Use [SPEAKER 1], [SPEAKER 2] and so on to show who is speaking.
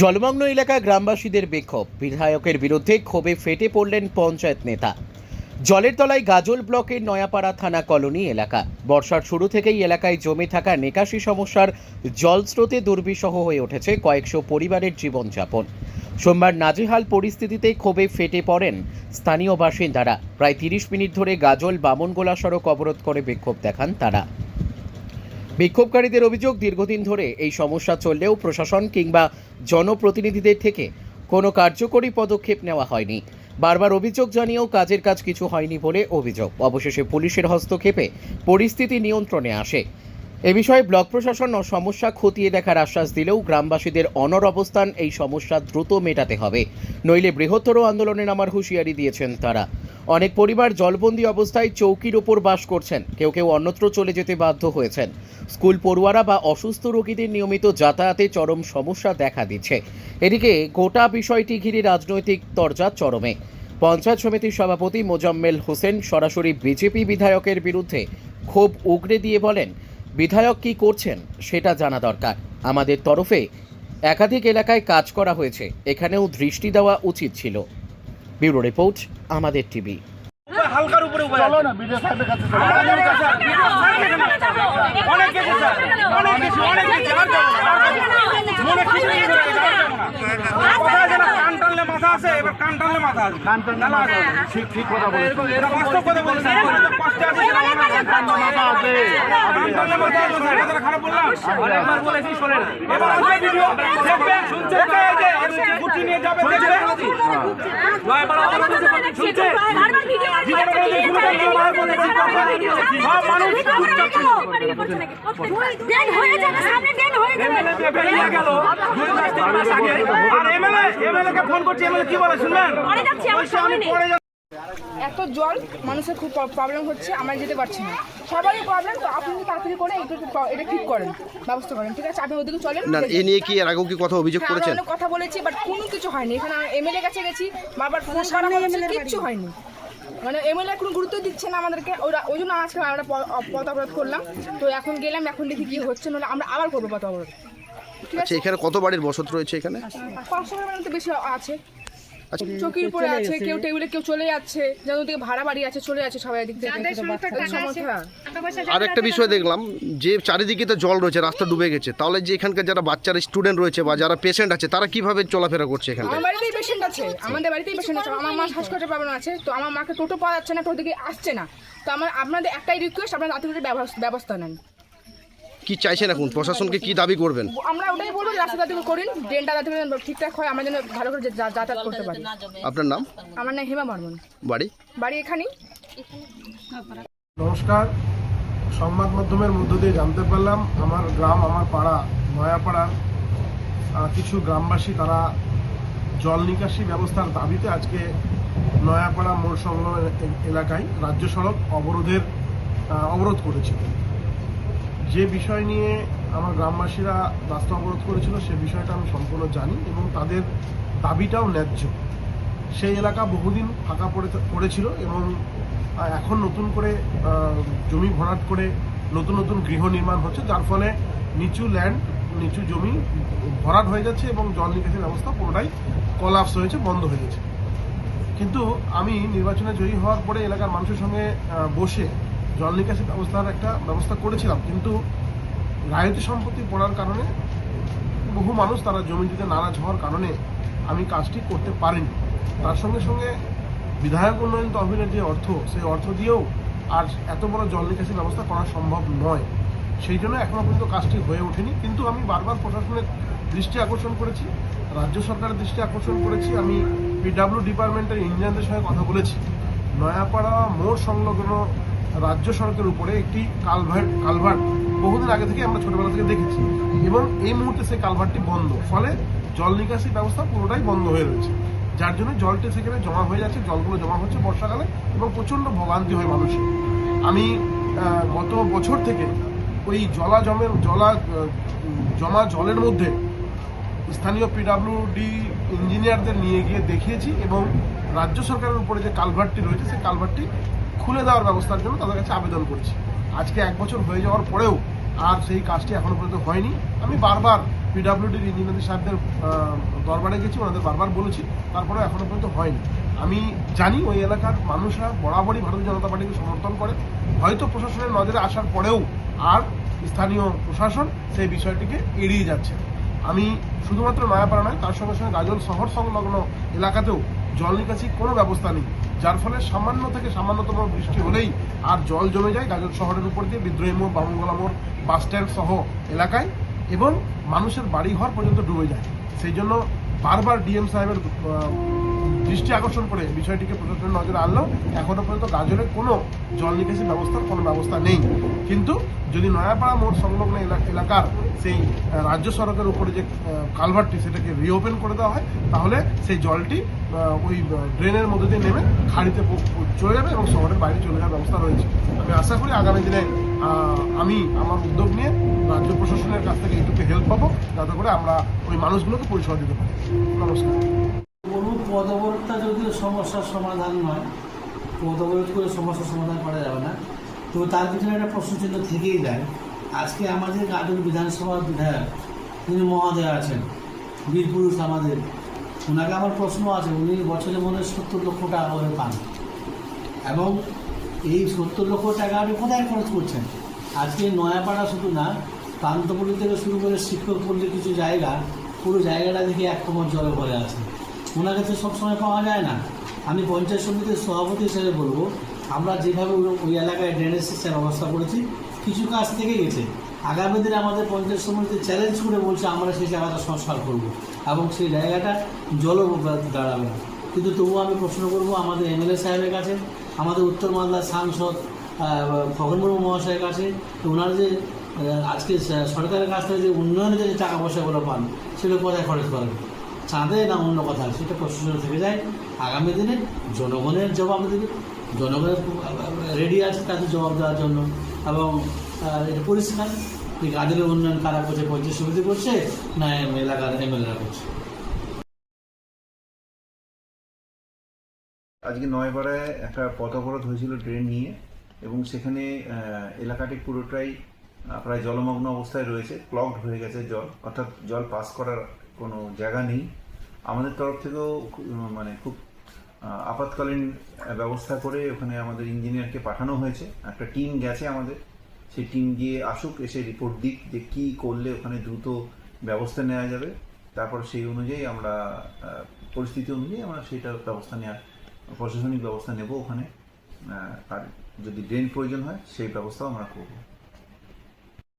[SPEAKER 1] জলমগ্ন এলাকা গ্রামবাসীদের বিক্ষোভ। বিধায়কের বিরুদ্ধে ক্ষোভে ফেটে পড়লেন পঞ্চায়েত নেতা। জলের তলায় গাজল ব্লকের নয়াপাড়া থানা কলোনি এলাকা। বর্ষার শুরু থেকেই এলাকায় জমে থাকা নিকাশি সমস্যার জলস্রোতে দুর্বিষহ হয়ে উঠেছে কয়েকশো পরিবারের জীবনযাপন। সোমবার নাজেহাল পরিস্থিতিতে ক্ষোভে ফেটে পড়েন স্থানীয় বাসিন্দারা। প্রায় তিরিশ মিনিট ধরে গাজল বামনগোলা সড়ক অবরোধ করে বিক্ষোভ দেখান তারা। বিক্ষোভকারীদের অভিযোগ দীর্ঘদিন ধরে এই সমস্যা চললেও প্রশাসন কিংবা জনপ্রতিনিধিদের থেকে কোনো কার্যকরী পদক্ষেপ নেওয়া হয়নি। বারবার অভিযোগ জানিয়েও কাজের কাজ কিছু হয়নি বলে অভিযোগ। অবশেষে পুলিশের হস্তক্ষেপে পরিস্থিতি নিয়ন্ত্রণে আসে। এ বিষয়ে ব্লক প্রশাসন ও সমস্যা খতিয়ে দেখার আশ্বাস দিলেও গ্রামবাসীদের অনর অবস্থান এই সমস্যা দ্রুত মেটাতে হবে। নইলে বৃহত্তর আন্দোলনে নামার হুঁশিয়ারি দিয়েছেন তারা। অনেক পরিবার জলবন্দি অবস্থায় চৌকির ওপর বাস করছেন। কেউ কেউ অন্যত্র চলে যেতে বাধ্য হয়েছেন। স্কুল পড়ুয়ারা বা অসুস্থ রোগীদের নিয়মিত যাতায়াতে চরম সমস্যা দেখা দিচ্ছে। এদিকে গোটা বিষয়টি ঘিরে রাজনৈতিক তরজা চরমে। পঞ্চায়েত সমিতির সভাপতি মোজাম্মেল হোসেন সরাসরি বিজেপি বিধায়কের বিরুদ্ধে ক্ষোভ উগরে দিয়ে বলেন, বিধায়ক কি করছেন সেটা জানা দরকার। আমাদের তরফে একাধিক এলাকায় কাজ করা হয়েছে। এখানেও দৃষ্টি দেওয়া উচিত ছিল। ব্যুরো রিপোর্ট আমাদের টিভি
[SPEAKER 2] হালকার উপরে উপায়
[SPEAKER 3] চলো না বিডিও সাহেবের কাছে চলো।
[SPEAKER 2] আমাদের কাছে আছে। অনেক কিছু স্যার অনেক কিছু অনেক আর। মনে যাব আছে কান টানলে মাথা আছে এবার কান টানলে মাথা আছে
[SPEAKER 3] কান টানলে মাথা আছে। ঠিক ঠিক কথা বলেছ।
[SPEAKER 2] এটা বাস্তব কথা বলছি স্যার কষ্টে আছে সেটা
[SPEAKER 3] কান টানলে মাথা আছে।
[SPEAKER 2] কান টানলে মাথা আছে স্যার কথাটা খারাপ বললাম একবার বলেছি শোনেন এবার আসবে ভিডিও দেখবে শুনছে এই যে গুটি নিয়ে যাবে দেখবে ফোন করছি এমএলএ কি বলে শুনলেন
[SPEAKER 4] সামনে।
[SPEAKER 5] এত জল মানুষের খুব প্রবলেম হচ্ছে আমরা যেতে পারছি না। সবারই প্রবলেম তো আপনি তাড়াতাড়ি করে এটা এটা ঠিক করেন ব্যবস্থা করেন ঠিক আছে? আপনি ওদিকে চলেন।
[SPEAKER 6] না এ নিয়ে কি এর আগেও কি কথা অভিযোগ
[SPEAKER 5] হ্যাঁ,
[SPEAKER 6] করেছেন?
[SPEAKER 5] কথা বলেছি বাট কোনো কিছু হয়নি। এখানে এমএলএ কাছে গেছি বারবার ফোন করা হচ্ছে কিচ্ছু হয়নি। মানে এমএলএ কোনো গুরুত্ব দিচ্ছে না আমাদেরকে ওরা ওই জন্য আজকে আমরা পথ অবরোধ করলাম। তো এখন গেলাম এখন দেখি কি হচ্ছে নাহলে আমরা আবার করব পথ অবরোধ। ঠিক
[SPEAKER 6] আচ্ছা
[SPEAKER 5] আছে?
[SPEAKER 6] এখানে কত বাড়ির বসত রয়েছে এখানে?
[SPEAKER 5] পাঁচশো বেশি আছে।
[SPEAKER 6] আচ্ছা
[SPEAKER 5] চৌকির উপরে আছে কেউ টেবিলে কেউ চলে যাচ্ছে যেমন ওদিকে ভাড়া বাড়ি আছে চলে যাচ্ছে সবাই এদিক থেকে
[SPEAKER 6] আর একটা বিষয় দেখলাম যে চারিদিকে তো জল রয়েছে রাস্তা ডুবে গেছে তাহলে যে এখানকার যারা বাচ্চারা স্টুডেন্ট রয়েছে বা যারা পেশেন্ট আছে তারা কীভাবে চলাফেরা করছে এখানটায়
[SPEAKER 5] আমার বাড়িতেই পেশেন্ট আছে আমাদের বাড়িতেই পেশেন্ট আছে আমার মা শ্বাসকষ্টের প্রবলেম আছে তো আমার মাকে টোটো পাওয়া যাচ্ছে না টোটো দিকে আসছে না। তো আমার আপনাদের একটাই রিকোয়েস্ট আপনারা রাতে করে ব্যবস্থা নেন।
[SPEAKER 6] কি চাইছেন এখন? প্রশাসনকে কি দাবি করবেন?
[SPEAKER 5] আমরা ওটাই বলব যে রাস্তা থেকে করেন ড্রেনটা যাতে ঠিকঠাক হয় আমরা যেন ভালো করে যা- যাতায়াত করতে পারি।
[SPEAKER 6] আপনার নাম?
[SPEAKER 5] আমার নাম হেমা বর্মন।
[SPEAKER 6] বাড়ি?
[SPEAKER 5] বাড়ি এখানেই।
[SPEAKER 3] নমস্কার। সংবাদ মাধ্যমের মধ্য দিয়ে জানতে পারলাম আমার গ্রাম আমার পাড়া নয়াপাড়ার আহ, কিছু গ্রামবাসী তারা জল নিকাশি ব্যবস্থার দাবিতে আজকে নয়াপাড়া মোড় সংলগ্ন এ- এলাকায় রাজ্য সড়ক অবরোধের আহ, অবরোধ করেছিল যে বিষয় নিয়ে আমার গ্রামবাসীরা রাস্তা অবরোধ করেছিল, সে বিষয়টা আমি সম্পূর্ণ জানি এবং তাদের দাবিটাও ন্যায্য। সেই এলাকা বহুদিন ফাঁকা পড়ে, পড়েছিল এবং এখন নতুন করে জমি ভরাট করে নতুন নতুন গৃহ নির্মাণ হচ্ছে, যার ফলে নিচু ল্যান্ড নিচু জমি ভরাট হয়ে যাচ্ছে এবং জল নিকাশি ব্যবস্থা পুরোটাই কলাপস হয়েছে, বন্ধ হয়ে গেছে। কিন্তু আমি নির্বাচনে জয়ী হওয়ার পরে এলাকার মানুষের সঙ্গে বসে জল নিকাশি ব্যবস্থার একটা ব্যবস্থা করেছিলাম, কিন্তু রায়তী সম্পত্তি পড়ার কারণে বহু মানুষ তারা জমি দিতে নারাজ হওয়ার কারণে আমি কাজটি করতে পারিনি। তার সঙ্গে সঙ্গে বিধায়ক উন্নয়ন তহবিলের যে অর্থ, সেই অর্থ দিয়েও আর এত বড় জল নিকাশি ব্যবস্থা করা সম্ভব নয়। সেই জন্য এখনও পর্যন্ত কাজটি হয়ে ওঠেনি, কিন্তু আমি বারবার প্রশাসনের দৃষ্টি আকর্ষণ করেছি, রাজ্য সরকারের দৃষ্টি আকর্ষণ করেছি, আমি পিডাব্লিউ ডিপার্টমেন্টের ইঞ্জিনিয়ারদের সঙ্গে কথা বলেছি। নয়াপাড়া মোড় সংলগ্ন রাজ্য সড়কের উপরে একটি কালভার্ট কালভার্ট বহুদিন আগে থেকে আমরা ছোটবেলা থেকে দেখেছি এবং এই মুহূর্তে সেই কালভার্টটি বন্ধ। ফলে জল নিকাশি ব্যবস্থা পুরোটাই বন্ধ হয়ে রয়েছে। যার জন্য জলটি সেখানে জমা হয়ে যাচ্ছে, জলগুলো জমা হচ্ছে বর্ষাকালে এবং প্রচণ্ড ভোগান্তি হয় মানুষের। আমি গত বছর থেকে ওই জলা জমের জলা জমা জলের মধ্যে স্থানীয় পিডাব্লিউডি ইঞ্জিনিয়ারদের নিয়ে গিয়ে দেখিয়েছি এবং রাজ্য সরকারের উপরে যে কালভার্টটি রয়েছে, সেই কালভার্টটি খুলে দেওয়ার ব্যবস্থার জন্য তাদের কাছে আবেদন করেছি। আজকে এক বছর হয়ে যাওয়ার পরেও আর সেই কাজটি এখনও পর্যন্ত হয়নি। আমি বারবার পিডাব্লিউডির ইঞ্জিনিয়ার সাহেবদের দরবারে গেছি, ওনাদের বারবার বলেছি তারপরে এখনও পর্যন্ত হয়নি। আমি জানি ওই এলাকার মানুষরা বরাবরই ভারতীয় জনতা পার্টিকে সমর্থন করে। হয়তো প্রশাসনের নজরে আসার পরেও আর স্থানীয় প্রশাসন সেই বিষয়টিকে এড়িয়ে যাচ্ছে আমি শুধুমাত্র নয়াপাড়া নয়, তার সঙ্গে সঙ্গে গাজল শহর সংলগ্ন এলাকাতেও জল নিকাশি কোনো ব্যবস্থা নেই। যার ফলে সামান্য থেকে সামান্যতম বৃষ্টি হলেই আর জল জমে যায় গাজল শহরের উপর দিয়ে, বিদ্রোহী মোড়, বামুনগোলা মোড়, বাস স্ট্যান্ড সহ এলাকায় এবং মানুষের বাড়িঘর পর্যন্ত ডুবে যায়। সেই জন্য বারবার ডিএম সাহেবের দৃষ্টি আকর্ষণ করে বিষয়টিকে প্রশাসনের নজরে আনলেও এখনও পর্যন্ত গাজলে কোনো জল নিকাশি ব্যবস্থার কোনো ব্যবস্থা নেই। কিন্তু যদি নয়াপাড়া মোড় সংলগ্ন এলা- এলাকার সেই রাজ্য সড়কের উপরে যে কালভারটি সেটাকে রিওপেন করে দেওয়া হয়, তাহলে সেই জলটি ওই ড্রেনের মধ্যে দিয়ে নেমে খাড়িতে চলে যাবে এবং শহরের বাইরে চলে যাওয়ার ব্যবস্থা রয়েছে। আমি আশা করি আগামী দিনে আমি আমার উদ্যোগ নিয়ে রাজ্য প্রশাসনের কাছ থেকে এইটুকু হেল্প পাবো, যাতে করে আমরা ওই মানুষগুলোকে পরিষেবা দিতে পারি। নমস্কার।
[SPEAKER 4] কোনো পদবরটা যদিও সমস্যার সমাধান নয় পদবরোধ করে সমস্যার সমাধান করা যাবে না। তো তার পিছনে একটা প্রশ্নচিহ্ন থেকেই যায়। আজকে আমাদের গাজল বিধানসভার বিধায়ক তিনি মহোদয় আছেন বীরপুরুষ আমাদের ওনাকে আমার প্রশ্ন আছে, উনি বছরে মনে হয় সত্তর লক্ষ টাকা করে পান। এবং এই সত্তর লক্ষ টাকা আপনি কোথায় খরচ করছেন? আজকে নয়াপাড়া শুধু না, প্রান্তপল্লী থেকে শুরু করে শিক্ষক পল্লী কিছু জায়গা, পুরো জায়গাটা দেখে এক কোমর জলে ভরে আছে। ওনাকে তো সবসময় পাওয়া যায় না। আমি পঞ্চায়েত সমিতির সভাপতি হিসেবে বলব আমরা যেভাবে ওই- এলাকায় ড্রেনেজ সিস্টেম ব্যবস্থা করেছি কিছু কাজ থেকে গেছে। আগামী দিনে আমাদের পঞ্চায়েত সমিতি চ্যালেঞ্জ করে বলছে আমরা সেই জায়গাটা সংস্কার করব এবং সেই জায়গাটা জলও দাঁড়াবে কিন্তু তবুও আমি প্রশ্ন করব আমাদের এমএলএ সাহেবের কাছে আমাদের উত্তর মালদার সাংসদ আহ, মহাশয়ের কাছে ওনার যে আজকে সরকারের কাছ থেকে যে উন্নয়নের যে টাকা পয়সাগুলো পান সেগুলো কোথায় খরচ করেন চাঁদে না অন্য কথা? সেটা প্রশাসন থেকে যায়। আগামী দিনে জনগণের জবাব দেবে। জনগণের রেডি আছে তাদের জবাব দেওয়ার জন্য। এবং এটা পরিষ্কার। এই গাজলের উন্নয়ন কারা করছে, পঞ্চায়েত সমিতি করছে, না এলাকার এমএলএরা করছে?
[SPEAKER 7] আজকে নয়পাড়ায় একটা পথ অবরোধ হয়েছিল ট্রেন নিয়ে, এবং সেখানে এলাকাটি পুরোটাই প্রায় জলমগ্ন অবস্থায় রয়েছে। ক্লগড হয়ে গেছে জল। অর্থাৎ জল পাস করার কোনো জায়গা নেই। আমাদের তরফ থেকেও মানে খুব আপাতকালীন ব্যবস্থা করে ওখানে আমাদের ইঞ্জিনিয়ারকে পাঠানো হয়েছে। একটা টিম গেছে আমাদের। সেই টিম গিয়ে আসুক, এসে রিপোর্ট দিক যে কী করলে ওখানে দ্রুত ব্যবস্থা নেওয়া যাবে। তারপর সেই অনুযায়ী আমরা পরিস্থিতি অনুযায়ী আমরা সেটা ব্যবস্থা নেওয়ার, প্রশাসনিক ব্যবস্থা নেব ওখানে। আর যদি ড্রেন প্রয়োজন হয়, সেই ব্যবস্থাও আমরা করব।